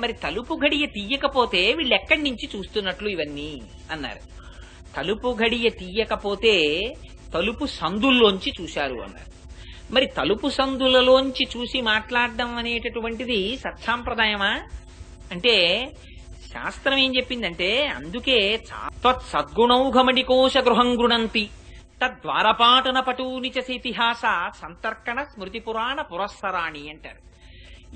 మరి తలుపు గడియ తీయకపోతే వీళ్ళు ఎక్కడి నుంచి చూస్తున్నట్లు ఇవన్నీ? అన్నారు. తలుపు గడియ తీయకపోతే తలుపు సందుల్లోంచి చూశారు అన్నారు. మరి తలుపు సందులలోంచి చూసి మాట్లాడడం అనేటటువంటిది సత్సాంప్రదాయమా? అంటే శాస్త్రం ఏం చెప్పిందంటే అందుకే సద్గుణౌఘమణికోశ గృహం గృణంతి తద్వారపాటన పటూనిచ ఇతిహాస సంతర్కణ స్మృతి పురాణ పురస్సరాణి అంటారు.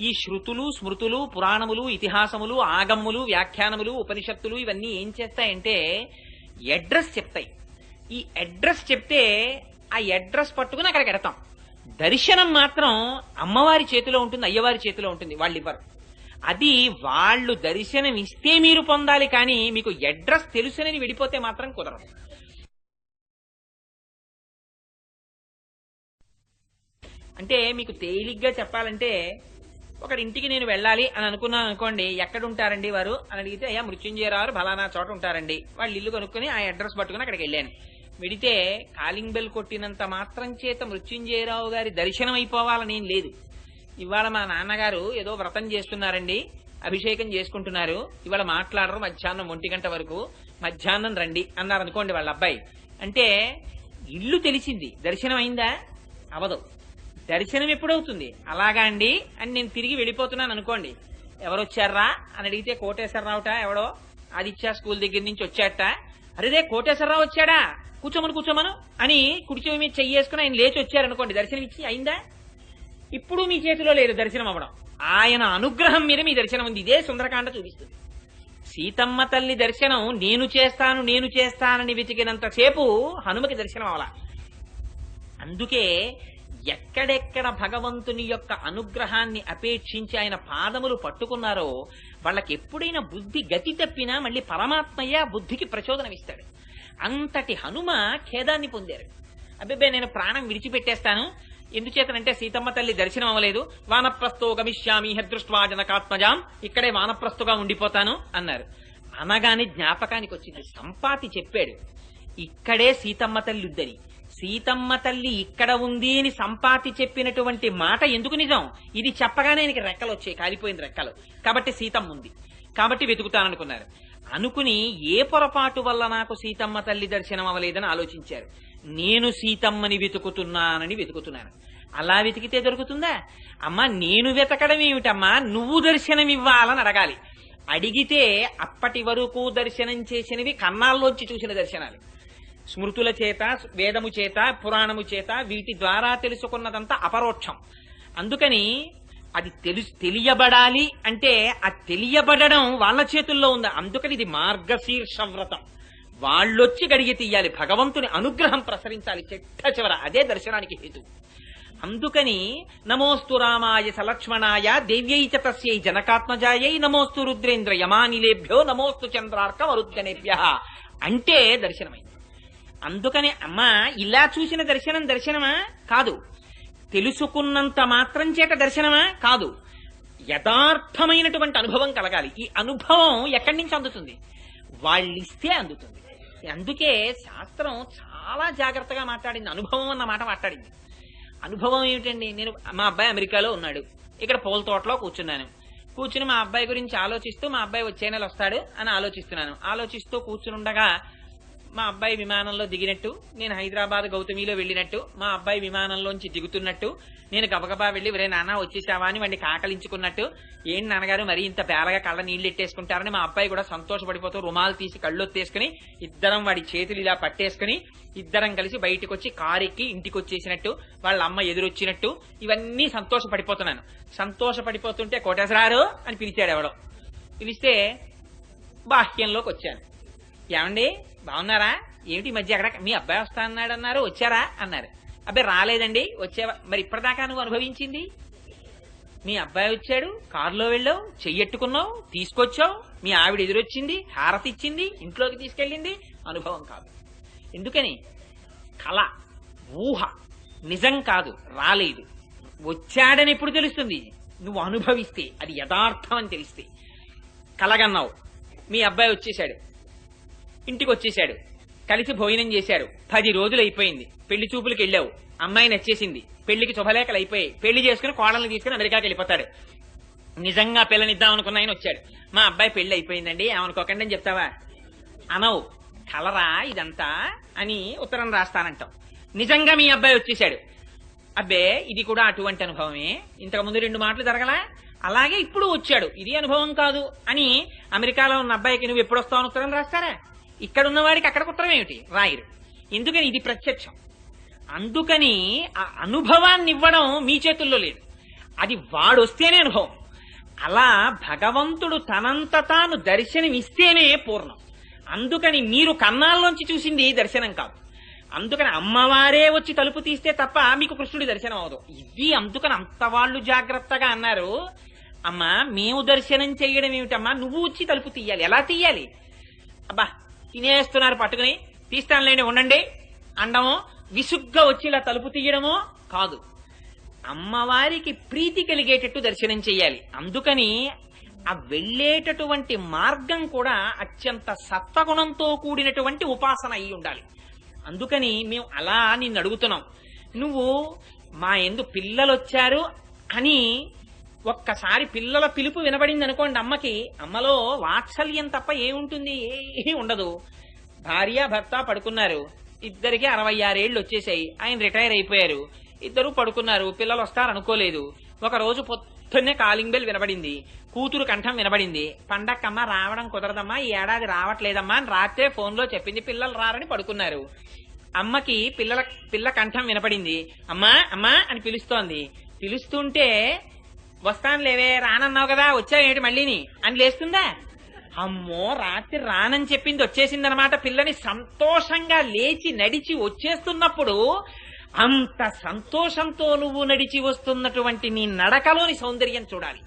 ఈ శృతులు స్మృతులు పురాణములు ఇతిహాసములు ఆగమ్ములు వ్యాఖ్యానములు ఉపనిషత్తులు ఇవన్నీ ఏం చేస్తాయంటే అడ్రస్ చెప్తాయి. ఈ అడ్రస్ చెప్తే ఆ అడ్రస్ పట్టుకుని అక్కడికి ఎడతాం. దర్శనం మాత్రం అమ్మవారి చేతిలో ఉంటుంది అయ్యవారి చేతిలో ఉంటుంది వాళ్ళు ఇవ్వరు. అది వాళ్ళు దర్శనం ఇస్తే మీరు పొందాలి కానీ మీకు అడ్రస్ తెలుసునని విడిపోతే మాత్రం కుదరదు. అంటే మీకు తేలిగ్గా చెప్పాలంటే ఒకడి ఇంటికి నేను వెళ్ళాలి అని అనుకున్నాను అనుకోండి ఎక్కడ ఉంటారండి వారు? అని అడిగితే అయ్యా మృత్యుంజయరావు బలానా చోట ఉంటారండి. వాళ్ళు ఇల్లు కొనుక్కొని ఆ అడ్రస్ పట్టుకుని అక్కడికి వెళ్ళాను. వెడితే కాలింగ్ బెల్ కొట్టినంత మాత్రం చేత మృత్యుంజయరావు గారి దర్శనం అయిపోవాలని ఏం లేదు. ఇవాళ మా నాన్నగారు ఏదో వ్రతం చేస్తున్నారండి అభిషేకం చేసుకుంటున్నారు. ఇవాళ మాట్లాడరు మధ్యాహ్నం ఒంటి గంట వరకు మధ్యాహ్నం రండి అన్నారు అనుకోండి వాళ్ళ అబ్బాయి. అంటే ఇల్లు తెలిసింది దర్శనం అయిందా? అవదు. దర్శనం ఎప్పుడవుతుంది? అలాగా అండి అని నేను తిరిగి వెళ్ళిపోతున్నాను అనుకోండి. ఎవరు వచ్చారా అని అడిగితే కోటేశ్వరరావుట ఎవడో? ఆదిత్య స్కూల్ దగ్గర నుంచి వచ్చాట అరేదే కోటేశ్వరరావు వచ్చాడా? కూర్చోమను కూర్చోమను అని కుడిచో మీద చెయ్యేసుకుని ఆయన లేచి వచ్చారనుకోండి. దర్శనం ఇచ్చి అయిందా? ఇప్పుడు మీ చేతిలో లేదు దర్శనం అవ్వడం. ఆయన అనుగ్రహం మీద మీ దర్శనం ఉంది. ఇదే సుందరకాండ చూపిస్తుంది. సీతమ్మ తల్లి దర్శనం నేను చేస్తాను నేను చేస్తానని వెతికినంతసేపు హనుమకి దర్శనం అవలా అందుకే ఎక్కడెక్కడ భగవంతుని యొక్క అనుగ్రహాన్ని అపేక్షించి ఆయన పాదములు పట్టుకున్నారో వాళ్ళకి ఎప్పుడైనా బుద్ధి గతి తప్పినా మళ్ళీ పరమాత్మయ్య బుద్ధికి ప్రచోదనమిస్తాడు అంతటి హనుమ ఖేదాన్ని పొందారు. అబ్బిబ్బే నేను ప్రాణం విడిచిపెట్టేస్తాను. ఎందుచేతనంటే సీతమ్మ తల్లి దర్శనం అవ్వలేదు. వానప్రస్థో గమిష్యామి హదృష్ట్వా జనకాత్మజాం. ఇక్కడే వానప్రస్తుగా ఉండిపోతాను అన్నారు. అనగానే జ్ఞాపకానికి వచ్చింది సంపాతి చెప్పాడు. ఇక్కడే సీతమ్మ తల్లి ఉందని. సీతమ్మ తల్లి ఇక్కడ ఉంది అని సంపాతి చెప్పినటువంటి మాట ఎందుకు నిజం? ఇది చెప్పగానే ఆయనకి రెక్కలు వచ్చాయి కాలిపోయింది రెక్కలు. కాబట్టి సీతమ్మ ఉంది. కాబట్టి వెతుకుతాననుకున్నారు. అనుకుని ఏ పొరపాటు వల్ల నాకు సీతమ్మ తల్లి దర్శనం అవ్వలేదని ఆలోచించారు. నేను సీతమ్మని వెతుకుతున్నానని వెతుకుతున్నాను. అలా వెతికితే దొరుకుతుందా? అమ్మా నేను వెతకడం ఏమిటమ్మా? నువ్వు దర్శనం ఇవ్వాలని అడగాలి. అడిగితే అప్పటి వరకు దర్శనం చేసినవి కన్నాల్లోంచి చూసిన దర్శనాలు. స్మృతుల చేత వేదము చేత పురాణము చేత వీటి ద్వారా తెలుసుకున్నదంతా అపరోక్షం. అందుకని అది తెలు తెలియబడాలి అంటే ఆ తెలియబడడం వాళ్ళ చేతుల్లో ఉంది. అందుకని ఇది మార్గశీర్ష వ్రతం వాళ్ళొచ్చి గడిగి తీయాలి. భగవంతుని అనుగ్రహం ప్రసరించాలి చెట్ట చివర. అదే దర్శనానికి హేతు. అందుకని నమోస్తు రామాయ సలక్ష్మణాయ దేవ్యై చ తస్యై జనకాత్మజాయై నమోస్తు రుద్రేంద్ర యమానిలేభ్యో నమోస్తు చంద్రార్క వరుద్గనేభ్య అంటే దర్శనమైంది. అందుకని అమ్మ ఇలా చూసిన దర్శనం దర్శనమా? కాదు. తెలుసుకున్నంత మాత్రం చేత దర్శనమా? కాదు. యథార్థమైనటువంటి అనుభవం కలగాలి. ఈ అనుభవం ఎక్కడి నుంచి అందుతుంది? వాళ్ళిస్తే అందుతుంది. అందుకే శాస్త్రం చాలా జాగ్రత్తగా మాట్లాడింది. అనుభవం అన్న మాట మాట్లాడింది. అనుభవం ఏమిటండి? నేను మా అబ్బాయి అమెరికాలో ఉన్నాడు. ఇక్కడ పూల తోటలో కూర్చున్నాను. కూర్చుని మా అబ్బాయి గురించి ఆలోచిస్తూ మా అబ్బాయి వచ్చే నెల వస్తాడు అని ఆలోచిస్తున్నాను. ఆలోచిస్తూ కూర్చునుండగా మా అబ్బాయి విమానంలో దిగినట్టు నేను హైదరాబాద్ గౌతమిలో వెళ్ళినట్టు మా అబ్బాయి విమానంలోంచి దిగుతున్నట్టు నేను గబగబా వెళ్ళి వరే నాన్న వచ్చేసావా? అని వాడిని కాకలించుకున్నట్టు ఏం నాన్నగారు మరి ఇంత పేలగా కళ్ళ నీళ్ళు ఎట్టేసుకుంటారని మా అబ్బాయి కూడా సంతోషపడిపోతూ రుమాలు తీసి కళ్ళొత్తేసుకుని ఇద్దరం వాడి చేతులు ఇలా పట్టేసుకుని ఇద్దరం కలిసి బయటకు వచ్చి కారు ఎక్కి ఇంటికి వచ్చేసినట్టు వాళ్ళ అమ్మ ఎదురొచ్చినట్టు ఇవన్నీ సంతోషపడిపోతున్నాను. సంతోషపడిపోతుంటే కోటేశ్వరారు అని పిలిచాడు ఎవడో పిలిస్తే బాహ్యంలోకి వచ్చాను ఏమండి? బాగున్నారా? ఏమిటి మధ్య అక్కడ? మీ అబ్బాయి వస్తా అన్నాడు అన్నారు వచ్చారా అన్నారు. అబ్బాయి రాలేదండి వచ్చేవా? మరి ఇప్పటిదాకా నువ్వు అనుభవించింది? మీ అబ్బాయి వచ్చాడు కారులో వెళ్ళావు చెయ్యెట్టుకున్నావు తీసుకొచ్చావు మీ ఆవిడ ఎదురొచ్చింది హారతి ఇచ్చింది ఇంట్లోకి తీసుకెళ్ళింది అనుభవం కాదు. ఎందుకని? కళ ఊహ నిజం కాదు రాలేదు. వచ్చాడని ఎప్పుడు తెలుస్తుంది? నువ్వు అనుభవిస్తే అది యథార్థం అని తెలిస్తే. కలగన్నావు. మీ అబ్బాయి వచ్చేసాడు ఇంటికి వచ్చేసాడు కలిసి భోజనం చేశారు. పది రోజులు అయిపోయింది పెళ్ళి చూపులకు వెళ్ళావు. అమ్మాయి నచ్చేసింది. పెళ్ళికి శుభలేఖలు అయిపోయాయి పెళ్ళి చేసుకుని కోడల్ని తీసుకుని అమెరికాకి వెళ్ళిపోతాడు. నిజంగా పిల్లనిద్దాం అనుకున్న ఆయన వచ్చాడు. మా అబ్బాయి పెళ్ళి అయిపోయిందండి. ఏమనుకోకండి అని చెప్తావా? అనవు. కలరా ఇదంతా అని ఉత్తరం రాస్తానంటాం నిజంగా మీ అబ్బాయి వచ్చేసాడు అబ్బే ఇది కూడా అటువంటి అనుభవమే. ఇంతకు ముందు రెండు మాటలు జరగలా? అలాగే ఇప్పుడు వచ్చాడు. ఇది అనుభవం కాదు అని అమెరికాలో ఉన్న అబ్బాయికి నువ్వు ఎప్పుడు వస్తావు అని ఉత్తరం రాస్తారా? ఇక్కడ ఉన్న అక్కడ కుట్టడం ఉత్తరం ఏమిటి? రాయరు. ఎందుకని ఇది ప్రత్యక్షం? అందుకని ఆ అనుభవాన్ని ఇవ్వడం మీ చేతుల్లో లేదు. అది వాడొస్తేనే అనుభవం. అలా భగవంతుడు తనంత తాను దర్శనమిస్తేనే పూర్ణం. అందుకని మీరు కన్నాల్లోంచి చూసింది దర్శనం కాదు. అందుకని అమ్మవారే వచ్చి తలుపు తీస్తే తప్ప మీకు కృష్ణుడి దర్శనం అవదు ఇది అందుకని అంత వాళ్ళు జాగ్రత్తగా అన్నారు. అమ్మా మేము దర్శనం చేయడం ఏమిటమ్మా? నువ్వు వచ్చి తలుపు తీయాలి. ఎలా తీయాలి? అబ్బా తినేస్తున్నారు పట్టుకుని. తీస్తానులేండి ఉండండి. అండమో విసుగ్గా వచ్చి ఇలా తలుపు తీయడమో కాదు. అమ్మవారికి ప్రీతి కలిగేటట్టు దర్శనం చేయాలి అందుకని ఆ వెళ్ళేటటువంటి మార్గం కూడా అత్యంత సత్వగుణంతో కూడినటువంటి ఉపాసన అయి ఉండాలి. అందుకని మేము అలా నిన్ను అడుగుతున్నాం. నువ్వు మా ఎందు పిల్లలు వచ్చారు అని ఒక్కసారి పిల్లల పిలుపు వినబడింది అనుకోండి అమ్మకి అమ్మలో వాత్సల్యం తప్ప ఏముంటుంది? ఏ ఉండదు. భార్య భర్త పడుకున్నారు. ఇద్దరికి అరవై ఆరేళ్ళు వచ్చేసాయి ఆయన రిటైర్ అయిపోయారు. ఇద్దరు పడుకున్నారు. పిల్లలు వస్తారు అనుకోలేదు ఒక పొద్దున్నే కాలింగ్ బెల్ వినబడింది. కూతురు కంఠం వినబడింది. పండక్కమ్మ రావడం కుదరదమ్మా. ఈ ఏడాది రావట్లేదమ్మా అని రాత్రే ఫోన్లో చెప్పింది. పిల్లలు రారని పడుకున్నారు. అమ్మకి పిల్లల పిల్ల కంఠం వినపడింది అమ్మా అమ్మా అని పిలుస్తోంది. పిలుస్తుంటే వస్తాను లేవే రానన్నావు కదా వచ్చావేంటి మళ్ళీని అని లేస్తుందా? అమ్మో రాత్రి రానని చెప్పింది వచ్చేసిందనమాట పిల్లని. సంతోషంగా లేచి నడిచి వచ్చేస్తున్నప్పుడు అంత సంతోషంతో నువ్వు నడిచి వస్తున్నటువంటి నీ నడకలోని సౌందర్యం చూడాలి.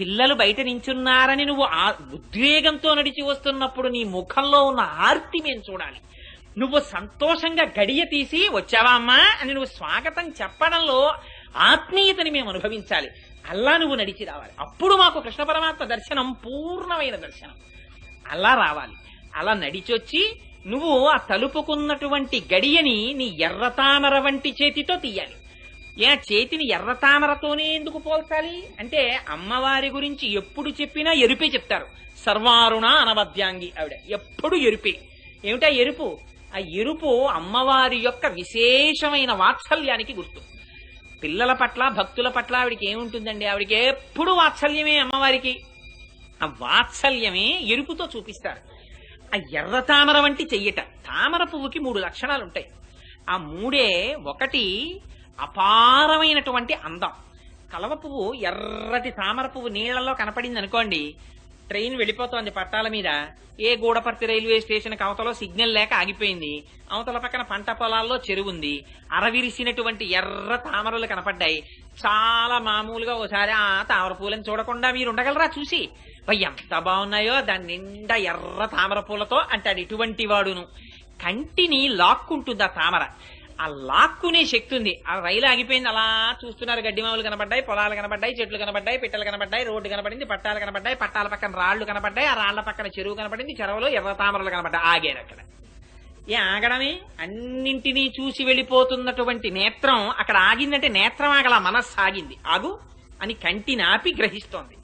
పిల్లలు బయట నించున్నారని నువ్వు ఆ ఉద్వేగంతో నడిచి వస్తున్నప్పుడు నీ ముఖంలో ఉన్న ఆర్తి మేము చూడాలి. నువ్వు సంతోషంగా గడియ తీసి వచ్చావా అమ్మా అని నువ్వు స్వాగతం చెప్పడంలో ఆత్మీయతని మేము అనుభవించాలి. అలా నువ్వు నడిచి రావాలి. అప్పుడు మాకు కృష్ణ పరమాత్మ దర్శనం పూర్ణమైన దర్శనం. అలా రావాలి. అలా నడిచొచ్చి నువ్వు ఆ తలుపుకున్నటువంటి గడియని నీ ఎర్రతామర వంటి చేతితో తీయాలి. ఏ చేతిని ఎర్రతామరతోనే ఎందుకు పోల్చాలి? అంటే అమ్మవారి గురించి ఎప్పుడు చెప్పినా ఎరుపే చెప్తారు. సర్వారుణ అనవద్యాంగి ఆవిడ. ఎప్పుడు ఎరుపే. ఏమిటా ఎరుపు? ఆ ఎరుపు అమ్మవారి యొక్క విశేషమైన వాత్సల్యానికి గుర్తు. పిల్లల పట్ల భక్తుల పట్ల ఆవిడికి ఏముంటుందండి? ఆవిడికి ఎప్పుడు వాత్సల్యమే అమ్మవారికి. ఆ వాత్సల్యమే ఎరుపుతో చూపిస్తారు. ఆ ఎర్ర తామర వంటి చెయ్యట. తామర పువ్వుకి మూడు లక్షణాలు ఉంటాయి ఆ మూడే ఒకటి అపారమైనటువంటి అందం. కలవ పువ్వు ఎర్రటి తామర పువ్వు నీళ్ళలో కనపడింది అనుకోండి ట్రైన్ వెళ్ళిపోతోంది పట్టాల మీద. ఏ గూడపర్తి రైల్వే స్టేషన్ అవతల సిగ్నల్ లేక ఆగిపోయింది. అవతల పక్కన పంట పొలాల్లో చెరువుంది. అరవిరిసినటువంటి ఎర్ర తామరలు కనపడ్డాయి. చాలా మామూలుగా ఓసారి ఆ తామర పూలను చూడకుండా మీరు ఉండగలరా చూసి? "వై, ఎంత బాగున్నాయో. దాని నిండా ఎర్ర తామర పూలతో అంటాడు ఇటువంటి వాడును కంటిని లాక్కుంటుంది ఆ తామర. ఆ లాక్కునే శక్తి ఉంది. ఆ రైలు ఆగిపోయింది. అలా చూస్తున్నారు. గడ్డి మామూలు కనబడ్డాయి పొలాలు కనబడ్డాయి చెట్లు కనబడ్డాయి పిట్టలు కనబడ్డాయి రోడ్డు కనబడింది పట్టాలు కనబడ్డాయి పట్టాల పక్కన రాళ్ళు కనబడ్డాయి ఆ రాళ్ళ పక్కన చెరువు కనబడింది చెరువులో ఎర్ర తామరలు కనబడ్డాయి ఆగారు అక్కడ. ఏ ఆగడమే అన్నింటినీ చూసి వెళ్ళిపోతున్నటువంటి నేత్రం. అక్కడ ఆగిందంటే నేత్రం ఆగల మనస్సు ఆగింది. ఆగు అని కంటిని ఆపి గ్రహిస్తోంది.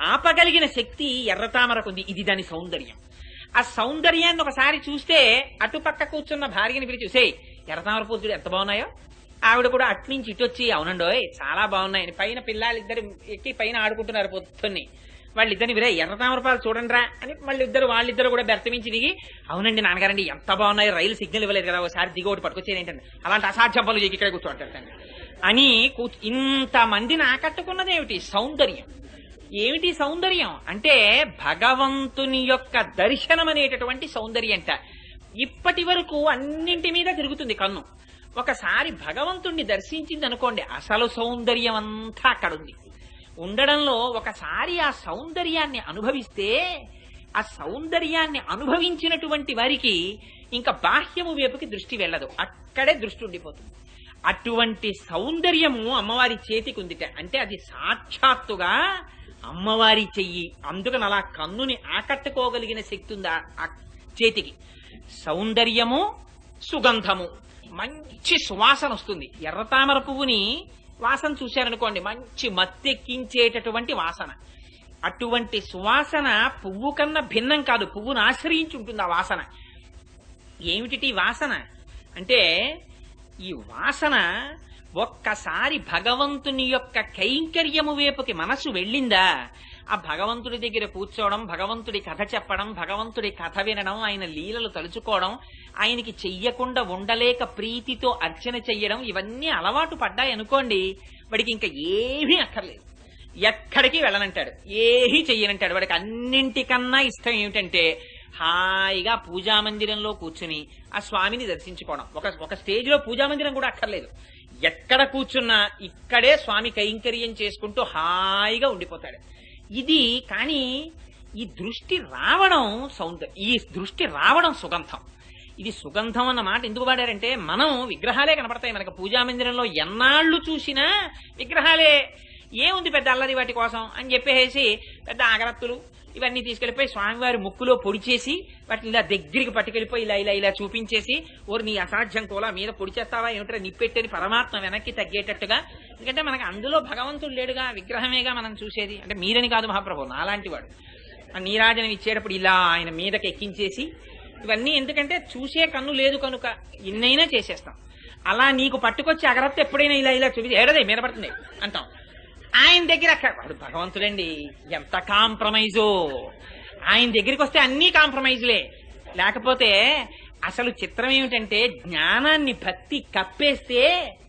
ఆపగలిగిన శక్తి ఎర్రతామరకుంది ఇది దాని సౌందర్యం. ఆ సౌందర్యాన్ని ఒకసారి చూస్తే అటుపక్క కూర్చున్న భార్యని పిలిచి చూసే ఎర్రతామర పూజలు ఎంత బాగున్నాయో? ఆవిడ కూడా అట్నుంచి ఇటు వచ్చి అవునండోయ్ చాలా బాగున్నాయని పైన పిల్లలిద్దరు ఎక్కి పైన ఆడుకుంటున్నారు పొద్దున్ని. వాళ్ళిద్దరిని విరే ఎర్రతామరపాలు చూడండి రా అని వాళ్ళిద్దరు వాళ్ళిద్దరు కూడా బెర్తమించి దిగి అవునండి నాన్నగారండి ఎంత బాగున్నాయి రైలు సిగ్నల్ ఇవ్వలేదు కదా ఒకసారి దిగి ఒకటి పట్టుకొచ్చేది ఏంటంటే అలాంటి అసాధ్యం పనులు చేసి ఇక్కడే కూర్చోంటారు అని ఇంత మందిని ఆకట్టుకున్నది ఏమిటి? సౌందర్యం. ఏమిటి సౌందర్యం? అంటే భగవంతుని యొక్క దర్శనం అనేటటువంటి సౌందర్యం అంట ఇప్పటి వరకు అన్నింటి మీద తిరుగుతుంది కన్ను. ఒకసారి భగవంతుణ్ణి దర్శించింది అనుకోండి అసలు సౌందర్యం అంతా అక్కడ ఉంది ఉండడంలో ఒకసారి ఆ సౌందర్యాన్ని అనుభవిస్తే ఆ సౌందర్యాన్ని అనుభవించినటువంటి వారికి ఇంకా బాహ్యము వైపుకి దృష్టి వెళ్ళదు. అక్కడే దృష్టి ఉండిపోతుంది. అటువంటి సౌందర్యము అమ్మవారి చేతికి ఉందిట. అంటే అది సాక్షాత్తుగా అమ్మవారి చెయ్యి. అందుకని అలా కన్నుని ఆకట్టుకోగలిగిన శక్తి ఉందా? ఆ చేతికి. సౌందర్యము సుగంధము. మంచి సువాసన వస్తుంది. ఎర్రతామర పువ్వుని వాసన చూశారనుకోండి మంచి మత్తెక్కించేటటువంటి వాసన. అటువంటి సువాసన పువ్వు కన్నా భిన్నం కాదు. పువ్వును ఆశ్రయించి ఉంటుంది ఆ వాసన. ఏమిటి వాసన? అంటే ఈ వాసన ఒక్కసారి భగవంతుని యొక్క కైంకర్యము వైపుకి మనసు వెళ్ళిందా? ఆ భగవంతుడి దగ్గర కూర్చోవడం భగవంతుడి కథ చెప్పడం భగవంతుడి కథ వినడం ఆయన లీలలు తలుచుకోవడం ఆయనకి చెయ్యకుండా ఉండలేక ప్రీతితో అర్చన చెయ్యడం ఇవన్నీ అలవాటు పడ్డాయి అనుకోండి వాడికి ఇంకా ఏమీ అక్కర్లేదు. ఎక్కడికి వెళ్ళనంటాడు? ఏమీ చెయ్యనంటాడు? వాడికి అన్నింటికన్నా ఇష్టం ఏమిటంటే హాయిగా పూజా మందిరంలో కూర్చుని ఆ స్వామిని దర్శించుకోవడం. ఒక ఒక స్టేజ్లో పూజా మందిరం కూడా అక్కర్లేదు. ఎక్కడ కూర్చున్నా ఇక్కడే స్వామి కైంకర్యం చేసుకుంటూ హాయిగా ఉండిపోతాడు. ఇది కానీ ఈ దృష్టి రావడం సౌందర్యం ఈ దృష్టి రావడం సుగంధం. ఇది సుగంధం అన్న మాట ఎందుకు వాడారంటే మనం విగ్రహాలే కనపడతాయి. మనకు పూజా మందిరంలో ఎన్నాళ్ళు చూసినా విగ్రహాలే. ఏముంది పెద్ద అల్లరి వాటి కోసం అని చెప్పేసి పెద్ద అగరత్తులు ఇవన్నీ తీసుకెళ్ళిపోయి స్వామివారి ముక్కులో పొడి చేసి వాటిని ఇలా దగ్గరికి పట్టుకెళ్ళిపోయి ఇలా ఇలా ఇలా చూపించేసి ఓరు నీ అసాధ్యం కోలా మీద పొడి చేస్తావా? ఏమిటో నిప్పెట్టని పరమాత్మ వెనక్కి తగ్గేటట్టుగా ఎందుకంటే మనకు అందులో భగవంతుడు లేడుగా విగ్రహమేగా మనం చూసేది. అంటే మీరని కాదు మహాప్రభు నాలాంటి వాడు నీరాజనం ఇచ్చేటప్పుడు ఇలా ఆయన మీదకి ఎక్కించేసి ఇవన్నీ ఎందుకంటే చూసే కన్ను లేదు కనుక ఇన్నైనా చేసేస్తాం. అలా నీకు పట్టుకొచ్చి అగరత్త ఎప్పుడైనా ఇలా ఇలా చూపి ఏడదే మీద పడుతుంది అంటాం. ఆయన దగ్గర వాడు భగవంతుడండి ఎంత కాంప్రమైజో. ఆయన దగ్గరికి వస్తే అన్నీ కాంప్రమైజ్లే. లేకపోతే అసలు చిత్రం ఏమిటంటే జ్ఞానాన్ని భక్తి కప్పేస్తే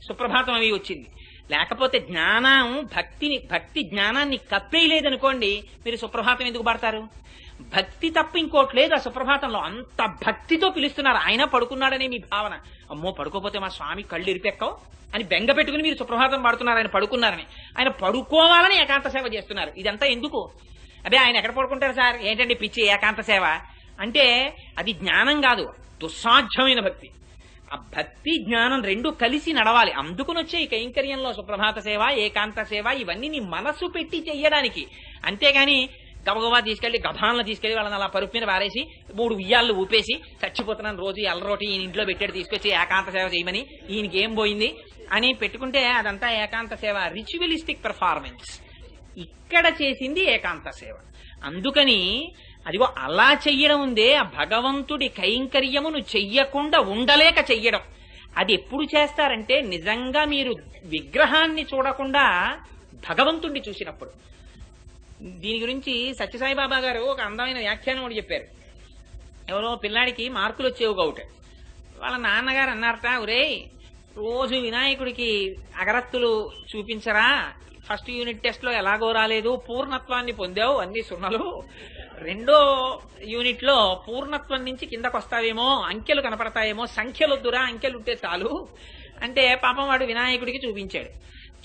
సుప్రభాతం అవి వచ్చింది. లేకపోతే జ్ఞానం భక్తిని భక్తి జ్ఞానాన్ని కప్పేయలేదనుకోండి మీరు సుప్రభాతం ఎందుకు పడతారు? భక్తి తప్ప ఇంకోటి లేదు ఆ సుప్రభాతంలో. అంత భక్తితో పిలుస్తున్నారు. ఆయన పడుకున్నాడనే మీ భావన. అమ్మో పడుకోపోతే మా స్వామి కళ్ళు ఇరిపెక్కవు అని బెంగ పెట్టుకుని మీరు సుప్రభాతం పాడుతున్నారు. ఆయన పడుకున్నారని. ఆయన పడుకోవాలని ఏకాంత సేవ చేస్తున్నారు. ఇదంతా ఎందుకు? అదే ఆయన ఎక్కడ పడుకుంటారు సార్? ఏంటండి పిచ్చి ఏకాంత సేవ? అంటే అది జ్ఞానం కాదు. దుస్సాధ్యమైన భక్తి. ఆ భక్తి జ్ఞానం రెండు కలిసి నడవాలి. అందుకుని వచ్చే ఈ కైంకర్యంలో సుప్రభాత సేవ ఏకాంత సేవ ఇవన్నీ నీ మనసు పెట్టి చెయ్యడానికి. అంతేగాని గబగబా తీసుకెళ్ళి గభాలను తీసుకెళ్ళి వాళ్ళని అలా పరుపు మీద వారేసి మూడు ఉయ్యాళ్ళు ఊపేసి చచ్చిపోతున్నాను రోజు ఎల్లరోటి ఈయన ఇంట్లో పెట్టాడు తీసుకొచ్చి ఏకాంత సేవ చేయమని ఈయనకి ఏం పోయింది? అని పెట్టుకుంటే అదంతా ఏకాంత సేవ రిచువలిస్టిక్ పెర్ఫార్మెన్స్. ఇక్కడ చేసింది ఏకాంత సేవ. అందుకని అదిగో అలా చెయ్యడం ఉందే ఆ భగవంతుడి కైంకర్యమును చెయ్యకుండా ఉండలేక చెయ్యడం. అది ఎప్పుడు చేస్తారంటే నిజంగా మీరు విగ్రహాన్ని చూడకుండా భగవంతుణ్ణి చూసినప్పుడు. దీని గురించి సత్యసాయిబాబా గారు ఒక అందమైన వ్యాఖ్యానం ఒకటి చెప్పారు. ఎవరో పిల్లాడికి మార్కులు వచ్చేవి ఒకటి వాళ్ళ నాన్నగారు అన్నారట ఒరేయ్ రోజు వినాయకుడికి అగరత్తులు చూపించరా? ఫస్ట్ యూనిట్ టెస్ట్లో ఎలాగో రాలేదు పూర్ణత్వాన్ని పొందావు అన్ని సున్నలు. రెండో యూనిట్లో పూర్ణత్వం నుంచి కిందకు వస్తావేమో అంకెలు కనపడతాయేమో సంఖ్యలు వద్దురా అంకెలు ఉంటే చాలు. అంటే పాపం వాడు వినాయకుడికి చూపించాడు.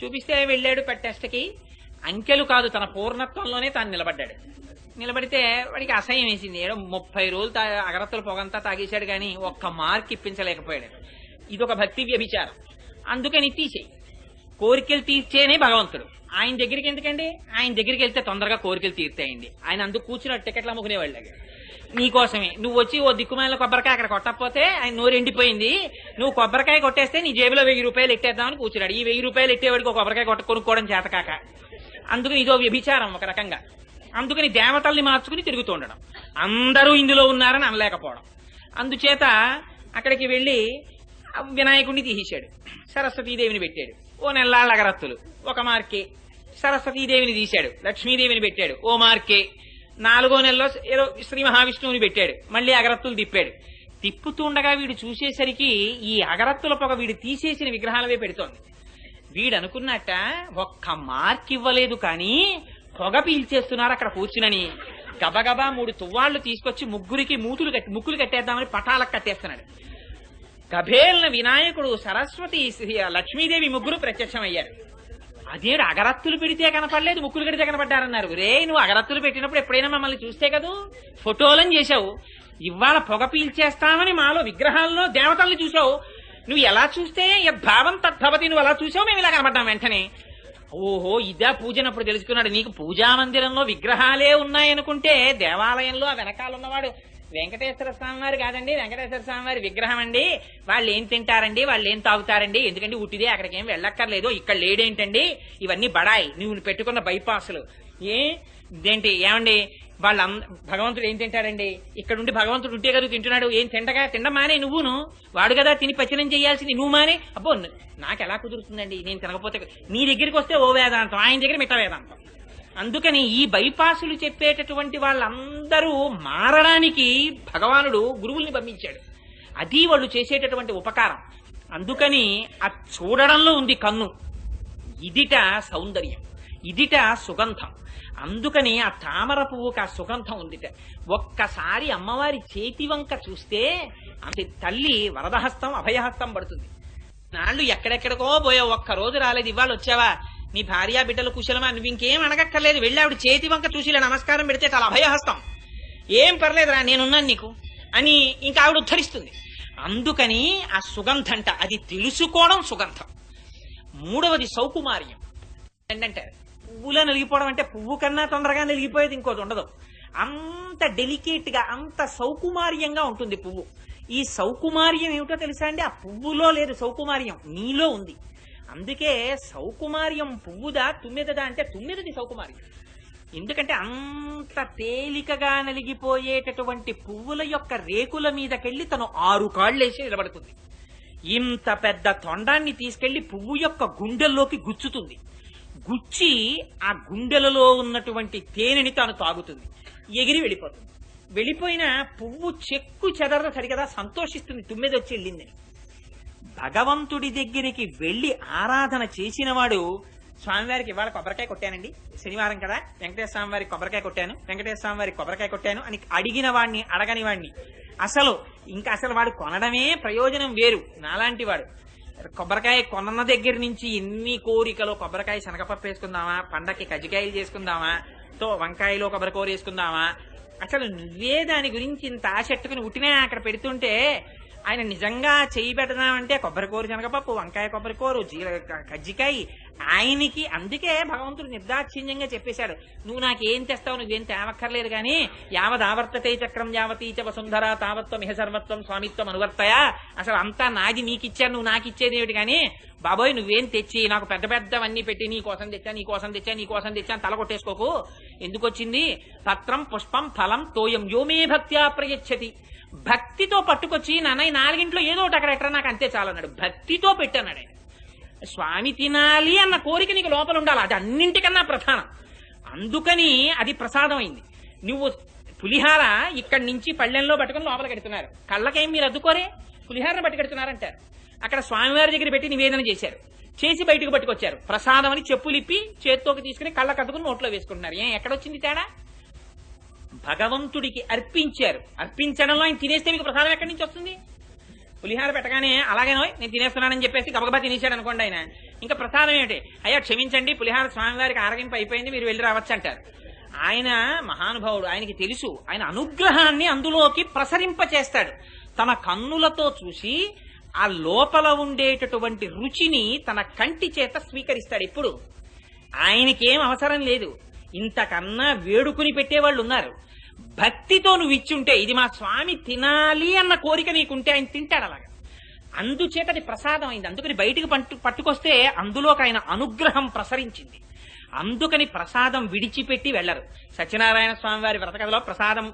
చూపిస్తే వెళ్ళాడు టెస్ట్కి. అంకెలు కాదు తన పూర్ణత్వంలోనే తాను నిలబడ్డాడు. నిలబడితే వాడికి అసహ్యం వేసింది. ఏడో ముప్పై రోజులు తా అగరత్తుల పొగంతా తాగేశాడు కానీ ఒక్క మార్క్ ఇప్పించలేకపోయాడు. ఇదొక భక్తి వ్యభిచారం. అందుకని తీసేయి. కోరికలు తీర్చేనే భగవంతుడు. ఆయన దగ్గరికి ఎందుకండి? ఆయన దగ్గరికి వెళ్తే తొందరగా కోరికలు తీర్తాయండి ఆయన అందుకు కూర్చున్న టికెట్లు అమ్ముకునేవాళ్ళు నీకోసమే. నువ్వు వచ్చి ఓ దిక్కుమాల కొబ్బరికాయ అక్కడ కొట్టకపోతే ఆయన నోరు ఎండిపోయింది నువ్వు కొబ్బరికాయ కొట్టేస్తే నీ జేబులో వెయ్యి రూపాయలు ఎట్టేద్దామని కూర్చున్నాడు. ఈ వెయ్యి రూపాయలు ఎట్టేవాడికి ఒక కొబ్బరికాయ కొట్ట కొనుక్కోవడం చేతకాక అందుకని ఇదో వ్యభిచారం ఒక రకంగా. అందుకని దేవతల్ని మార్చుకుని తిరుగుతూ ఉండడం. అందరూ ఇందులో ఉన్నారని అనలేకపోవడం. అందుచేత అక్కడికి వెళ్ళి వినాయకుడిని తీసేశాడు. సరస్వతీదేవిని పెట్టాడు. ఓ నెల్లాళ్ళ అగరత్తులు. ఒక మార్కే. సరస్వతీదేవిని తీశాడు. లక్ష్మీదేవిని పెట్టాడు. ఓ మార్కే. నాలుగో నెలలో ఏదో శ్రీ మహావిష్ణువుని పెట్టాడు. మళ్ళీ అగరత్తులు తిప్పాడు. తిప్పుతుండగా వీడు చూసేసరికి ఈ అగరత్తుల పొగ వీడు తీసేసిన విగ్రహాలవే పెడుతోంది. వీడు అనుకున్నట్ట ఒక్క మార్క్ ఇవ్వలేదు కానీ పొగ పీల్చేస్తున్నారు అక్కడ కూర్చునని. గబగబా మూడు తువ్వాళ్ళు తీసుకొచ్చి ముగ్గురికి మూతులు కట్టి ముక్కులు కట్టేద్దామని పటాలకు కట్టేస్తున్నాడు. గభేల్న వినాయకుడు సరస్వతి శ్రీ లక్ష్మీదేవి ముగ్గురు ప్రత్యక్షమయ్యారు. అదేడు అగరత్తులు పెడితే కనపడలేదు ముక్కులు కడితే కనపడ్డారన్నారు. రే నువ్వు అగరత్తులు పెట్టినప్పుడు ఎప్పుడైనా మమ్మల్ని చూస్తే కదూ? ఫోటోలను చేశావు. ఇవాళ పొగ పీల్చేస్తామని మాలో విగ్రహాల్లో దేవతల్ని చూసావు నువ్వు ఎలా చూస్తే? భావం తద్భవతి నువ్వు ఎలా చూసావు మేము ఇలా కనపడ్డాం వెంటనే. ఓహో ఇదా పూజనప్పుడు తెలుసుకున్నాడు. నీకు పూజా మందిరంలో విగ్రహాలే ఉన్నాయనుకుంటే దేవాలయంలో ఆ వెనకాల ఉన్నవాడు వెంకటేశ్వర స్వామి వారు కాదండి వెంకటేశ్వర స్వామి వారి విగ్రహం అండి. వాళ్ళు ఏం తింటారండి వాళ్ళు ఏం తాగుతారండి? ఎందుకంటే ఉట్టిదే అక్కడికి ఏం వెళ్ళక్కర్లేదు ఇక్కడ లేడేంటండి? ఇవన్నీ బడాయి నువ్వు పెట్టుకున్న బైపాసులు. ఏ? ఇదేంటి ఏమండి? వాళ్ళ భగవంతుడు ఏం తింటాడండి? ఇక్కడ ఉండి భగవంతుడు ఉంటే కదా తింటున్నాడు ఏం తింటగా తిండ మానే నువ్వును. వాడు కదా తిని పచనం చేయాల్సింది నువ్వు మానే. అబ్బో నాకు ఎలా కుదురుతుందండి? నేను తినకపోతే నీ దగ్గరికి వస్తే ఓ వేదాంతం ఆయన దగ్గర మిట్ట వేదాంతం. అందుకని ఈ బైపాసులు చెప్పేటటువంటి వాళ్ళందరూ మారడానికి భగవానుడు గురువుల్ని పంపించాడు. అది వాళ్ళు చేసేటటువంటి ఉపకారం. అందుకని ఆ చూడడంలో ఉంది కన్ను. ఇదిట సౌందర్యం. ఇదిట సుగంధం. అందుకని ఆ తామర పువ్వుకి ఆ సుగంధం ఉందిట. ఒక్కసారి అమ్మవారి చేతి వంక చూస్తే ఆమె తల్లి వరదహస్తం అభయహస్తం పడుతుంది. నాళ్ళు ఎక్కడెక్కడికో పోయావు ఒక్క రోజు రాలేదు ఇవాళ వచ్చావా నీ భార్య బిడ్డలు కుశలమా? నువ్వు ఇంకేం అడగక్కర్లేదు. వెళ్ళి ఆవిడ చేతి వంక చూసి ఇలా నమస్కారం పెడితే చాలా అభయహస్తం. ఏం పర్లేదురా నేనున్నాను నీకు అని ఇంకా ఆవిడ ఉద్ధరిస్తుంది. అందుకని ఆ సుగంధంట అది తెలుసుకోవడం సుగంధం. మూడవది సౌకుమార్యం. ఏంటంటే పువ్వులో నలిగిపోవడం అంటే పువ్వు కన్నా తొందరగా నలిగిపోయేది ఇంకోటి ఉండదు. అంత డెలికేట్గా అంత సౌకుమార్యంగా ఉంటుంది పువ్వు. ఈ సౌకుమార్యం ఏమిటో తెలుసా అండి? ఆ పువ్వులో లేదు సౌకుమార్యం నీలో ఉంది. అందుకే సౌకుమార్యం పువ్వుదా తుమ్మెదదా అంటే తుమ్మెదది సౌకుమార్యం. ఎందుకంటే అంత తేలికగా నలిగిపోయేటటువంటి పువ్వుల యొక్క రేకుల మీదకెళ్ళి తను ఆరు కాళ్ళేసి నిలబడుతుంది. ఇంత పెద్ద తొండాన్ని తీసుకెళ్ళి పువ్వు యొక్క గుండెల్లోకి గుచ్చుతుంది. గుచ్చి ఆ గుండెలలో ఉన్నటువంటి తేనెని తాను తాగుతుంది. ఎగిరి వెళ్ళిపోతుంది. వెళ్ళిపోయిన పువ్వు చెక్కు చెదరదు సరికదా సంతోషిస్తుంది. తుమ్మిదొచ్చి వెళ్ళిందని. భగవంతుడి దగ్గరికి వెళ్ళి ఆరాధన చేసినవాడు స్వామివారికి ఇవాళ కొబ్బరికాయ కొట్టానండి. శనివారం కదా వెంకటేశ్వర స్వామి వారికి కొబ్బరికాయ కొట్టాను. వెంకటేశ్వర స్వామి వారికి కొబ్బరికాయ కొట్టాను అని అడిగిన వాడిని అడగని వాడిని అసలు ఇంకా అసలు వాడు కొనడమే ప్రయోజనం వేరు నాలాంటి వాడు. కొబ్బరికాయ కొన్న దగ్గర నుంచి ఎన్ని కోరికలు కొబ్బరికాయ శనగపప్పు వేసుకుందామా పండక్కి కజ్జికాయలు చేసుకుందామా తో వంకాయలో కొబ్బరికూర వేసుకుందామా అసలు నువ్వే దాని గురించి ఇంత ఆశట్టుకుని ఉట్టినా అక్కడ పెడుతుంటే ఆయన నిజంగా చేయి పెట్టదామంటే కొబ్బరికూరు శనగపప్పు వంకాయ కొబ్బరికూరు జీల కజ్జికాయ ఆయనకి అందుకే భగవంతుడు నిర్దాక్షిణ్యంగా చెప్పేశాడు. నువ్వు నాకేం తెస్తావు? నువ్వేం తేవక్కర్లేదు కానీ యావదావర్తతే చక్రం యావతీచ వసుంధర తావత్వం ఇహ సర్వత్వం స్వామిత్వం అనువర్తయా. అసలు అంతా నాది నీకిచ్చాను నువ్వు నాకు ఇచ్చేది ఏమిటి కానీ బాబోయ్ నువ్వేం తెచ్చి నాకు పెద్ద పెద్దవన్నీ పెట్టి నీ కోసం తెచ్చా నీ కోసం తెచ్చా నీ కోసం తెచ్చా తల కొట్టేసుకోకు ఎందుకు వచ్చింది పత్రం పుష్పం ఫలం తోయం యోమే భక్త్యా ప్రయచ్చతి. భక్తితో పట్టుకొచ్చి నాన్న ఈ నాలుగింట్లో ఏదో ఒకటి అక్కడ ఎట్రా? నాకు అంతే చాలన్నాడు. భక్తితో పెట్టన్నాడు ఆయన. స్వామి తినాలి అన్న కోరిక నీకు లోపల ఉండాలి. అది అన్నింటికన్నా ప్రధానం. అందుకని అది ప్రసాదం అయింది నువ్వు పులిహార ఇక్కడి నుంచి పళ్ళెంలో పట్టుకుని లోపల కడుతున్నారు. కళ్ళకేం మీరు అద్దుకోరే? పులిహారను పట్టుకెడుతున్నారంటారు. అక్కడ స్వామివారి దగ్గర పెట్టి నివేదన చేశారు. చేసి బయటకు పట్టుకొచ్చారు. ప్రసాదం అని చెప్పులు ఇప్పి చేత్తోకి తీసుకుని కళ్ళ కట్టుకుని నోట్లో వేసుకుంటున్నారు. ఏం ఎక్కడొచ్చింది తేడా? భగవంతుడికి అర్పించారు. అర్పించడంలో ఆయన తినేస్తే మీకు ప్రసాదం ఎక్కడి నుంచి వస్తుంది? పులిహార పెట్టగానే అలాగేనో నేను తినేస్తున్నానని చెప్పేసి గబగబా తినేశాడు అనుకోండి ఆయన. ఇంకా ప్రసాదం ఏమిటి? అయ్యా క్షమించండి పులిహార స్వామివారికి ఆరగింపు అయిపోయింది మీరు వెళ్ళి రావచ్చు అంటారు. ఆయన మహానుభావుడు ఆయనకి తెలుసు ఆయన అనుగ్రహాన్ని అందులోకి ప్రసరింప చేస్తాడు తన కన్నులతో చూసి ఆ లోపల ఉండేటటువంటి రుచిని తన కంటి చేత స్వీకరిస్తాడు ఇప్పుడు ఆయనకేం అవసరం లేదు. ఇంతకన్నా వేడుకుని పెట్టేవాళ్ళు ఉన్నారు. భక్తితో నువ్వు ఇచ్చుంటే ఇది మా స్వామి తినాలి అన్న కోరిక నీకుంటే ఆయన తింటాడు అలాగా. అందుచేత అది ప్రసాదం అయింది అందుకని బయటికి పట్టు పట్టుకొస్తే అందులోకి ఆయన అనుగ్రహం ప్రసరించింది. అందుకని ప్రసాదం విడిచిపెట్టి వెళ్ళరు సత్యనారాయణ స్వామి వారి వ్రతకథలో ప్రసాదం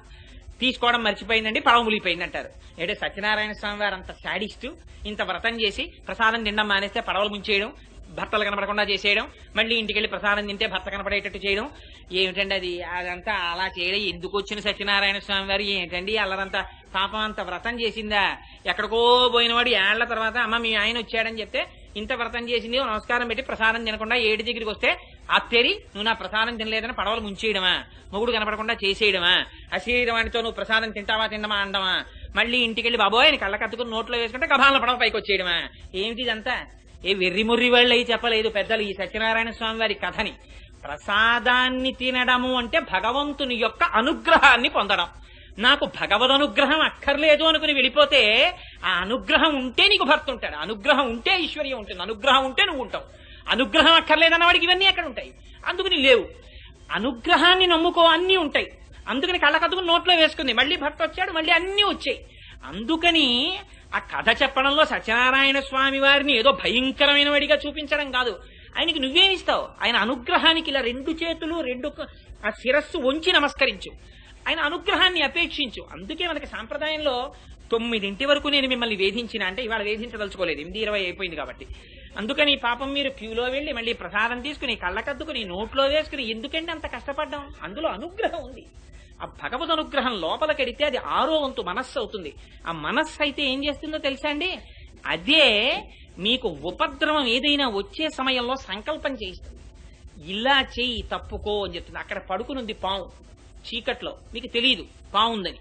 తీసుకోవడం మర్చిపోయిందండి పడవ ములిగిపోయింది అంటారు అంటే సత్యనారాయణ స్వామి వారు అంత శాడిస్టు ఇంత వ్రతం చేసి ప్రసాదం తినడం మానేస్తే పడవలు ముంచేయడం భర్తలు కనపడకుండా చేసేయడం మళ్ళీ ఇంటికి వెళ్ళి ప్రసాదం తింటే భర్త కనపడేటట్టు చేయడం. ఏమిటండి అది? అదంతా అలా చేయడం ఎందుకు వచ్చిన సత్యనారాయణ స్వామి వారు? ఏంటండి అల్లరంతా పాపం అంత వ్రతం చేసిందా? ఎక్కడికో పోయినవాడు ఏళ్ళ తర్వాత అమ్మ మీ ఆయన వచ్చాడని చెప్తే ఇంత వ్రతం చేసింది నమస్కారం పెట్టి ప్రసాదం తినకుండా ఏడు దగ్గరికి వస్తే అత్తేరి నువ్వు నా ప్రసాదం తినలేదని పడవలు ముంచేయడమా? మొగుడు కనపడకుండా చేసేయడమా? అశరీరవాణితో నువ్వు ప్రసాదం తింటావా తిండమా అండమా? మళ్ళీ ఇంటికి వెళ్ళి బాబోయ్ అని కళ్ళ కత్తుకుని నోట్లో వేసుకుంటే గభాల పడవ పైకి వచ్చేయడమా ఏమిటి ఇదంతా? ఏ వెర్రిమొర్రి వాళ్ళు అయి చెప్పలేదు. పెద్దలు ఈ సత్యనారాయణ స్వామి వారి కథని. ప్రసాదాన్ని తినడము అంటే భగవంతుని యొక్క అనుగ్రహాన్ని పొందడం. నాకు భగవద్ అనుగ్రహం అక్కర్లేదు అనుకుని వెళ్ళిపోతే ఆ అనుగ్రహం ఉంటే నీకు భర్త ఉంటాడు. అనుగ్రహం ఉంటే ఐశ్వర్యం ఉంటుంది. అనుగ్రహం ఉంటే నువ్వు ఉంటావు. అనుగ్రహం అక్కర్లేదన్న వాడికి ఇవన్నీ ఎక్కడ ఉంటాయి? అందుకని లేవు. అనుగ్రహాన్ని నమ్ముకో అన్నీ ఉంటాయి. అందుకని కళ్ళకద్దుకుని నోట్లో వేసుకుంది. మళ్ళీ భర్త వచ్చాడు మళ్ళీ అన్నీ వచ్చాయి. అందుకని ఆ కథ చెప్పడంలో సత్యనారాయణ స్వామి వారిని ఏదో భయంకరమైన వాడిగా చూపించడం కాదు. ఆయనకి నువ్వేమిస్తావు ఆయన అనుగ్రహానికి ఇలా రెండు చేతులు రెండు ఆ శిరస్సు వంచి నమస్కరించు. ఆయన అనుగ్రహాన్ని అపేక్షించు. అందుకే మనకి సాంప్రదాయంలో తొమ్మిదింటి వరకు నేను మిమ్మల్ని వేధించిన అంటే ఇవాళ వేధించదలుచుకోలేదు. ఎనిమిది ఇరవై అయిపోయింది కాబట్టి. అందుకని పాపం మీరు క్యూలో వెళ్ళి మళ్ళీ ప్రసాదం తీసుకుని కళ్ళకద్దుకుని నోట్లో వేసుకుని ఎందుకంటే అంత కష్టపడ్డాం? అందులో అనుగ్రహం ఉంది. ఆ భగవద్ అనుగ్రహం లోపలికెడితే అది ఆరో వంతు మనస్సు అవుతుంది. ఆ మనస్సు అయితే ఏం చేస్తుందో తెలుసా అండి? అదే మీకు ఉపద్రవం ఏదైనా వచ్చే సమయంలో సంకల్పం చేయిస్తుంది. ఇలా చేయి తప్పుకో అని చెప్తుంది. అక్కడ పడుకునుంది పాము చీకట్లో. మీకు తెలియదు పావుందని.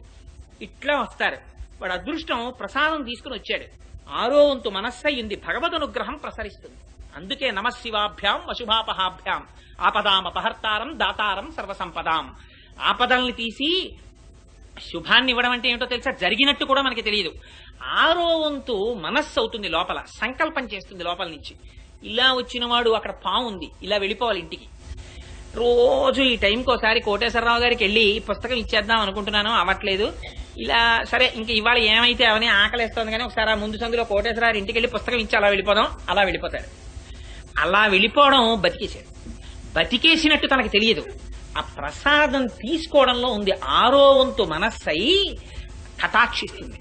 ఇట్లా వస్తారు. వాడు అదృష్టం ప్రసాదం తీసుకుని వచ్చాడు. ఆరో వంతు మనస్సయ్యింది భగవద్ అనుగ్రహం ప్రసరిస్తుంది. అందుకే నమశివాభ్యాం అశుభాపహాభ్యాం ఆపదాం అపహర్తారం దాతారం సర్వసంపదాం. ఆపదల్ని తీసి శుభాన్ని ఇవ్వడం అంటే ఏమిటో తెలుసా? జరిగినట్టు కూడా మనకి తెలియదు. ఆరో వంతు మనస్సు అవుతుంది లోపల సంకల్పం చేస్తుంది లోపల నుంచి. ఇలా వచ్చిన వాడు అక్కడ పాము ఉంది ఇలా వెళ్ళిపోవాలి ఇంటికి. రోజు ఈ టైంకి ఒకసారి కోటేశ్వరరావు గారికి వెళ్ళి పుస్తకం ఇచ్చేద్దాం అనుకుంటున్నాను అవ్వట్లేదు. ఇలా సరే ఇంక ఇవాళ ఏమైతే అవని ఆకలిస్తుంది కానీ ఒకసారి ఆ ముందు సందులో కోటేశ్వరరావు ఇంటికి వెళ్ళి పుస్తకం ఇచ్చి అలా వెళ్ళిపోదాం అలా వెళ్ళిపోతాడు. అలా వెళ్ళిపోవడం బతికేశాడు. బతికేసినట్టు తనకు తెలియదు. ఆ ప్రసాదం తీసుకోవడంలో ఉంది ఆరో వంతు మనస్సై కటాక్షిస్తుంది.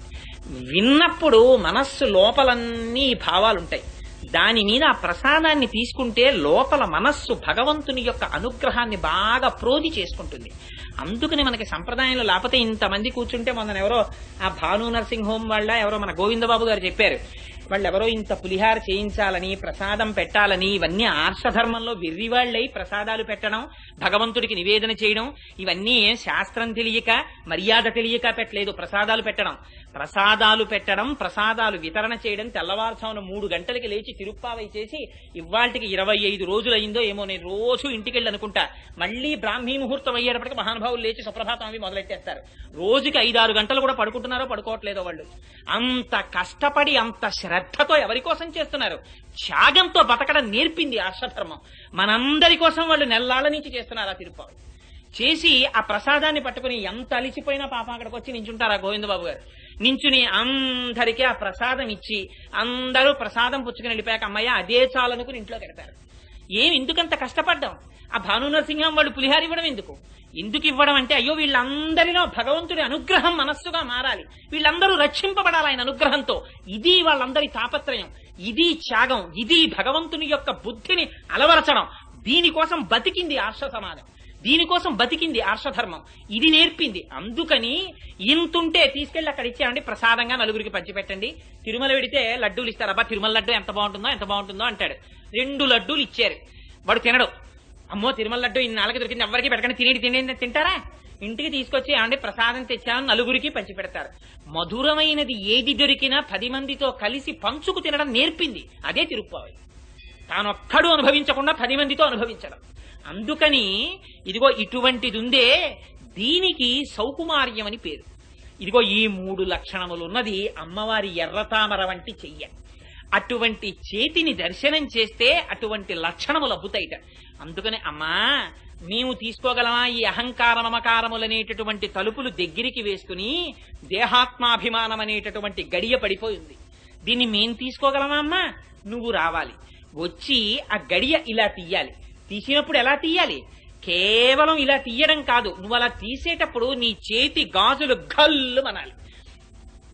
విన్నప్పుడు మనస్సు లోపలన్నీ భావాలుంటాయి. దాని మీద ఆ ప్రసాదాన్ని తీసుకుంటే లోపల మనస్సు భగవంతుని యొక్క అనుగ్రహాన్ని బాగా ప్రోధి చేసుకుంటుంది. అందుకని మనకి సంప్రదాయంలో లేకపోతే ఇంతమంది కూర్చుంటే మొన్న ఎవరో ఆ భాను నర్సింగ్ హోమ్ వాళ్ళ ఎవరో మన గోవిందబాబు గారు చెప్పారు. వాళ్ళు ఎవరో ఇంత పులిహార చేయించాలని ప్రసాదం పెట్టాలని ఇవన్నీ ఆర్షధర్మంలో వెర్రివాళ్ళై ప్రసాదాలు పెట్టడం భగవంతుడికి నివేదన చేయడం ఇవన్నీ ఏం శాస్త్రం తెలియక మర్యాద తెలియక పెట్టలేదు ప్రసాదాలు పెట్టడం. ప్రసాదాలు పెట్టడం ప్రసాదాలు వితరణ చేయడం తెల్లవారుజామున మూడు గంటలకి లేచి తిరుప్పావై చేసి ఇవాళకి ఇరవై ఐదు రోజులు అయిందో ఏమో నేను రోజు ఇంటికి వెళ్ళి అనుకుంటా. మళ్ళీ బ్రాహ్మీ ముహూర్తం అయ్యేటప్పటికి మహానుభావులు లేచి సుప్రభాతం అవి మొదలెట్టేస్తారు. రోజుకి ఐదారు గంటలు కూడా పడుకుంటున్నారో పడుకోవట్లేదో వాళ్ళు. అంత కష్టపడి అంత శ్రద్ధతో ఎవరి కోసం చేస్తున్నారు? త్యాగంతో బతకడం నేర్పింది ఆర్షధర్మం మనందరి కోసం వాళ్ళు నెల్లాళ్ళ నుంచి చేస్తున్నారు ఆ తిరుప్పావై చేసి ఆ ప్రసాదాన్ని పట్టుకుని ఎంత అలిసిపోయినా పాపం అక్కడికి వచ్చి నించుంటారు ఆ గోవిందబాబు గారు? నించుని అందరికీ ఆ ప్రసాదం ఇచ్చి అందరూ ప్రసాదం పుచ్చుకుని వెళ్ళిపోయాక అమ్మయ్య అదే చాలనుకుని ఇంట్లో పెడతారు ఏం ఎందుకంత కష్టపడ్డాం? ఆ భాను నరసింహం వాళ్ళు పులిహార ఇవ్వడం ఎందుకు? ఎందుకు ఇవ్వడం అంటే అయ్యో వీళ్ళందరిలో భగవంతుడి అనుగ్రహం మనస్సుగా మారాలి. వీళ్ళందరూ రక్షింపబడాలి ఆయన అనుగ్రహంతో. ఇది వాళ్ళందరి తాపత్రయం. ఇది త్యాగం. ఇది భగవంతుని యొక్క బుద్ధిని అలవరచడం. దీనికోసం బతికింది ఆర్ష సమాజం. దీనికోసం బతికింది ఆర్షధర్మం ఇది నేర్పింది. అందుకని ఇంతుంటే తీసుకెళ్ళి అక్కడ ఇచ్చేయండి ప్రసాదంగా నలుగురికి పంచిపెట్టండి. తిరుమల పెడితే లడ్డూలు ఇస్తారు? అబ్బా తిరుమల లడ్డు ఎంత బాగుంటుందో ఎంత బాగుంటుందో అంటాడు. రెండు లడ్డూలు ఇచ్చారు. వాడు తినడు. అమ్మో తిరుమల లడ్డు ఇన్నాళ్ళకి దొరికింది ఎవరికి పెట్టకండి. తినేది తినేది తింటారా? ఇంటికి తీసుకొచ్చి ఏమండి ప్రసాదం తెచ్చాను నలుగురికి పంచి పెడతారు మధురమైనది ఏది దొరికినా పది మందితో కలిసి పంచుకు తినడం నేర్పింది. అదే తిరుప్పావై తానొక్కడు అనుభవించకుండా పది మందితో అనుభవించడం. అందుకని ఇదిగో ఇటువంటిది ఉందే దీనికి సౌకుమార్యం అని పేరు. ఇదిగో ఈ మూడు లక్షణములు ఉన్నది అమ్మవారి ఎర్రతామర వంటి చెయ్య. అటువంటి చేతిని దర్శనం చేస్తే అటువంటి లక్షణములు అబ్బుతాయిట. అందుకని అమ్మా మేము తీసుకోగలమా ఈ అహంకార మమకారములనేటటువంటి తలుపులు దగ్గరికి వేసుకుని దేహాత్మాభిమానం అనేటటువంటి గడియ పడిపోయింది దీన్ని మేం తీసుకోగలమా అమ్మా? నువ్వు రావాలి. వచ్చి ఆ గడియ ఇలా తీయాలి. తీసినప్పుడు ఎలా తీయాలి? కేవలం ఇలా తీయడం కాదు. నువ్వు అలా తీసేటప్పుడు నీ చేతి గాజులు గల్లు మనాలి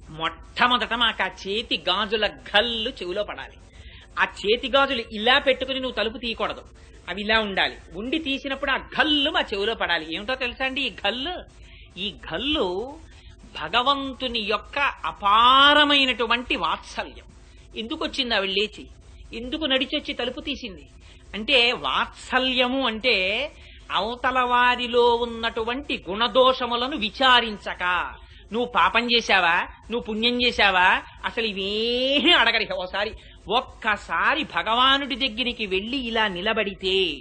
మొట్టమొదట మాకు ఆ చేతి గాజుల గల్లు చెవిలో పడాలి. ఆ చేతి గాజులు ఇలా పెట్టుకుని నువ్వు తలుపు తీయకూడదు. అవి ఇలా ఉండాలి. ఉండి తీసినప్పుడు ఆ గల్లు మా చెవిలో పడాలి. ఏమిటో తెలుసా అండి ఈ గల్లు ఈ గల్లు భగవంతుని యొక్క అపారమైనటువంటి వాత్సల్యం. ఎందుకు వచ్చింది ఆవిడ లేచి? ఎందుకు నడిచొచ్చి తలుపు తీసింది? అంటే వాత్సల్యము అంటే అవతల వారిలో ఉన్నటువంటి గుణదోషములను విచారించక. నువ్వు పాపం చేశావా? నువ్వు పుణ్యం చేశావా? అసలు ఇవేమీ అడగడి ఓసారి ఒక్కసారి భగవానుడి దగ్గరికి వెళ్ళి ఇలా నిలబడితే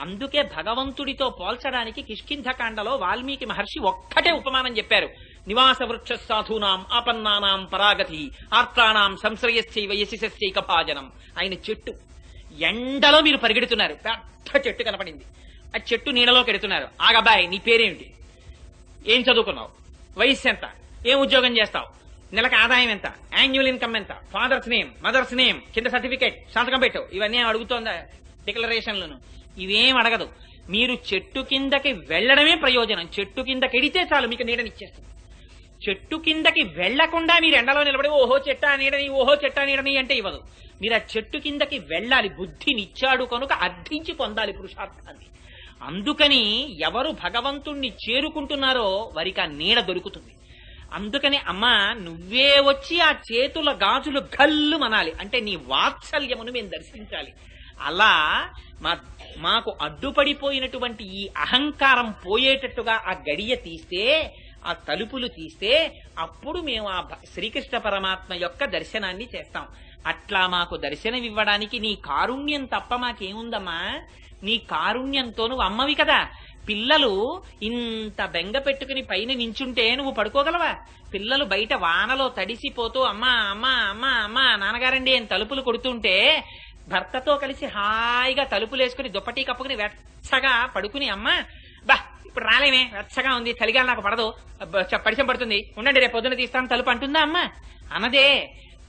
అందుకే భగవంతుడితో పోల్చడానికి కిష్కింధకాండలో వాల్మీకి మహర్షి ఒక్కటే ఉపమానం చెప్పారు. నివాస వృక్ష సాధూనాం ఆపన్నానాం పరాగతి ఆర్త్రాణం సంశ్రయశ్చైవ యశిశ్చైక భాజనం ఆయన చెట్టు ఎండలో మీరు పరిగెడుతున్నారు. పెద్ద చెట్టు కనపడింది. ఆ చెట్టు నీడలోకి ఎడుతున్నారు. ఆగబాయ్ నీ పేరేమిటి? ఏం చదువుకున్నావు? వయస్సు ఎంత? ఏం ఉద్యోగం చేస్తావు? నెలకు ఆదాయం ఎంత? యాన్యువల్ ఇన్కమ్ ఎంత? ఫాదర్స్ నేమ్ మదర్స్ నేమ్ కింద సర్టిఫికేట్ సంతకం పెట్టు. ఇవన్నీ అడుగుతోందా డిక్లరేషన్లను ఇవేం అడగదు. మీరు చెట్టు కిందకి వెళ్ళడమే ప్రయోజనం. చెట్టు కిందకి ఎడితే చాలు మీకు నీడనిచ్చేస్తుంది. చెట్టు కిందకి వెళ్ళకుండా మీరు ఎండలో నిలబడి ఓహో చెట్టా నీడని ఓహో చెట్టా నీడని అంటే ఇవ్వదు. మీరు ఆ చెట్టు కిందకి వెళ్ళాలి బుద్ధినిచ్చాడు కనుక అర్థించి పొందాలి పురుషార్థాన్ని. అందుకని ఎవరు భగవంతుణ్ణి చేరుకుంటున్నారో వారికి ఆ నీడ దొరుకుతుంది. అందుకని అమ్మ నువ్వే వచ్చి ఆ చేతుల గాజులు గల్లు మనాలి. అంటే నీ వాత్సల్యమును మేము దర్శించాలి. అలా మా మాకు అడ్డుపడిపోయినటువంటి ఈ అహంకారం పోయేటట్టుగా ఆ గడియ తీస్తే ఆ తలుపులు తీస్తే అప్పుడు మేము ఆ శ్రీకృష్ణ పరమాత్మ యొక్క దర్శనాన్ని చేస్తాం. అట్లా మాకు దర్శనం ఇవ్వడానికి నీ కారుణ్యం తప్ప మాకేముందమ్మా? నీ కారుణ్యంతో నువ్వు అమ్మవి కదా. పిల్లలు ఇంత బెంగ పెట్టుకుని పైన నించుంటే నువ్వు పడుకోగలవా? పిల్లలు బయట వానలో తడిసిపోతూ అమ్మా అమ్మా అమ్మా అమ్మా నాన్నగారండి అని తలుపులు కొడుతుంటే భర్తతో కలిసి హాయిగా తలుపులు వేసుకుని దుప్పటి కప్పుకుని వెచ్చగా పడుకుని అమ్మా ఇప్పుడు రాలేమే వెచ్చగా ఉంది చలిగా నాకు పడదు. పరిచయం పడుతుంది. ఉండండి రేపు పొద్దున తీస్తాను. తలుపు అంటుందా అమ్మా? అనదే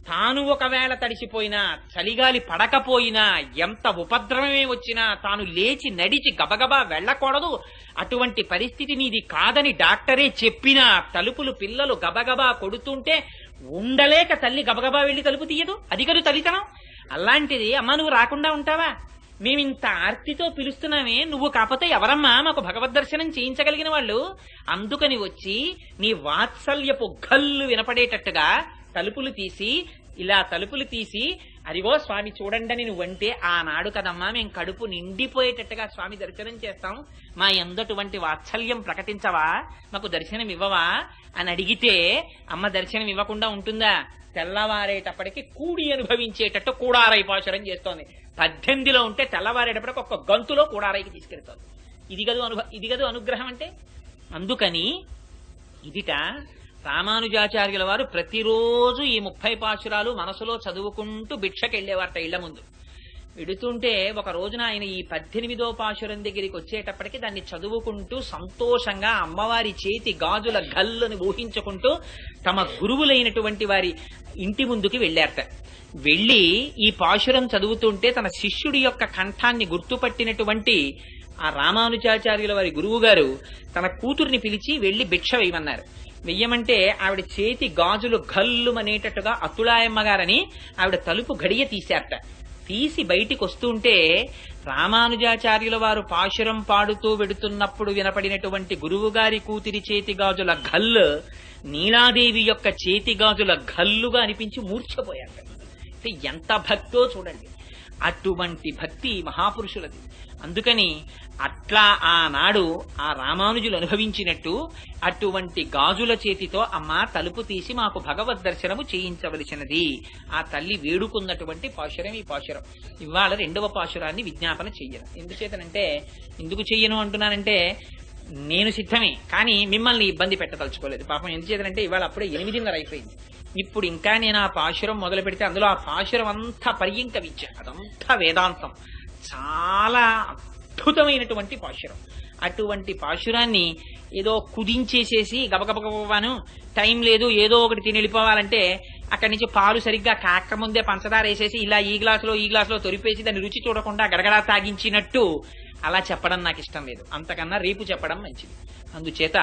తాను ఒకవేళ తడిసిపోయినా చలిగాలి పడకపోయినా ఎంత ఉపద్రవమే వచ్చినా తాను లేచి నడిచి గబగబా వెళ్ళకూడదు. అటువంటి పరిస్థితి నీది కాదని డాక్టరే చెప్పినా తలుపులు పిల్లలు గబగబా కొడుతుంటే ఉండలేక తల్లి గబగబా వెళ్ళి తలుపు తీయదు? అది కదా తల్లితనం. అలాంటిది అమ్మ నువ్వు రాకుండా ఉంటావా? మేమింత ఆర్తితో పిలుస్తున్నామే నువ్వు కాకపోతే ఎవరమ్మా మాకు భగవద్ దర్శనం చేయించగలిగిన వాళ్ళు? అందుకని వచ్చి నీ వాత్సల్యపు గల్లు వినపడేటట్టుగా తలుపులు తీసి ఇలా తలుపులు తీసి అరిగో స్వామి చూడండి నువ్వంటే ఆనాడు కదమ్మా మేము కడుపు నిండిపోయేటట్టుగా స్వామి దర్శనం చేస్తాం. మా ఎందటువంటి వాత్సల్యం ప్రకటించవా? మాకు దర్శనం ఇవ్వవా అని అడిగితే అమ్మ దర్శనం ఇవ్వకుండా ఉంటుందా? తెల్లవారేటప్పటికి కూడి అనుభవించేటట్టు కూడారై పాశురం చేస్తోంది. పద్దెనిమిదిలో ఉంటే తెల్లవారేటప్పటికి ఒక్క గంతులో కూడారైకి తీసుకెళ్తోంది. ఇది గదు అనుభ ఇది గదు అనుగ్రహం అంటే? అందుకని ఇదిట రామానుజాచార్యుల వారు ప్రతిరోజు ఈ ముప్పై పాశురాలు మనసులో చదువుకుంటూ భిక్షకెళ్ళేవారట ఇళ్ళ ముందు. విడుతుంటే ఒక రోజున ఆయన ఈ పద్దెనిమిదో పాశురం దగ్గరికి వచ్చేటప్పటికి దాన్ని చదువుకుంటూ సంతోషంగా అమ్మవారి చేతి గాజుల గల్లుని ఊహించుకుంటూ తమ గురువులైనటువంటి వారి ఇంటి ముందుకి వెళ్ళారట. వెళ్ళి ఈ పాశురం చదువుతుంటే తన శిష్యుడి యొక్క కంఠాన్ని గుర్తుపట్టినటువంటి ఆ రామానుజాచార్యుల వారి గురువు గారు తన కూతుర్ని పిలిచి వెళ్ళి భిక్ష వేయమన్నారు. వెయ్యమంటే ఆవిడ చేతి గాజులు గల్లుమనేటట్టుగా అతులాయమ్మ గారని ఆవిడ తలుపు గడియ తీశారట. తీసి బయటికి వస్తుంటే రామానుజాచార్యుల వారు పాశురం పాడుతూ వెడుతున్నప్పుడు వినపడినటువంటి గురువుగారి కూతురి చేతి గాజుల గల్లు నీలాదేవి యొక్క చేతి గాజుల గల్లుగా అనిపించి మూర్చపోయాడు అంటే ఎంత భక్తో చూడండి. అటువంటి భక్తి మహాపురుషులది. అందుకని అట్లా ఆనాడు ఆ రామానుజులు అనుభవించినట్టు అటువంటి గాజుల చేతితో అమ్మ తలుపు తీసి మాకు భగవద్ దర్శనము చేయించవలసినది. ఆ తల్లి వేడుకున్నటువంటి పాశురం ఈ పాశురం. ఇవాళ రెండవ పాశురాన్ని విజ్ఞాపన చెయ్యను. ఎందుచేతనంటే ఎందుకు చెయ్యను? అంటున్నానంటే నేను సిద్ధమే కానీ మిమ్మల్ని ఇబ్బంది పెట్టదలుచుకోలేదు. పాపం ఎందుచేతనంటే ఇవాళ అప్పుడే ఎనిమిదిన్నర అయిపోయింది. ఇప్పుడు ఇంకా నేను ఆ పాశురం మొదలు పెడితే అందులో ఆ పాశురం అంతా పర్యంక విద్య అదంతా వేదాంతం. చాలా అద్భుతమైనటువంటి పాశురం. అటువంటి పాశురాన్ని ఏదో కుదించేసేసి గబగబగబాను టైం లేదు ఏదో ఒకటి తిని వెళ్ళిపోవాలంటే అక్కడి నుంచి పాలు సరిగ్గా కాక ముందే పంచదార వేసేసి ఇలా ఈ గ్లాసులో ఈ గ్లాసులో తొరిపేసి దాన్ని రుచి చూడకుండా గడగడా తాగించినట్టు అలా చెప్పడం నాకు ఇష్టం లేదు. అంతకన్నా రేపు చెప్పడం మంచిది. అందుచేత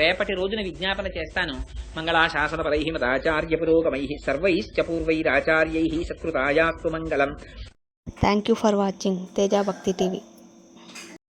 రేపటి రోజున విజ్ఞాపన చేస్తాను. మంగళాశాసన పరై మదాచార్య పురోగమై సర్వైశ్చ పూర్వైరాచార్యై సత్కృతాయాస్తు మంగళం thank you for watching Teja Bhakti TV.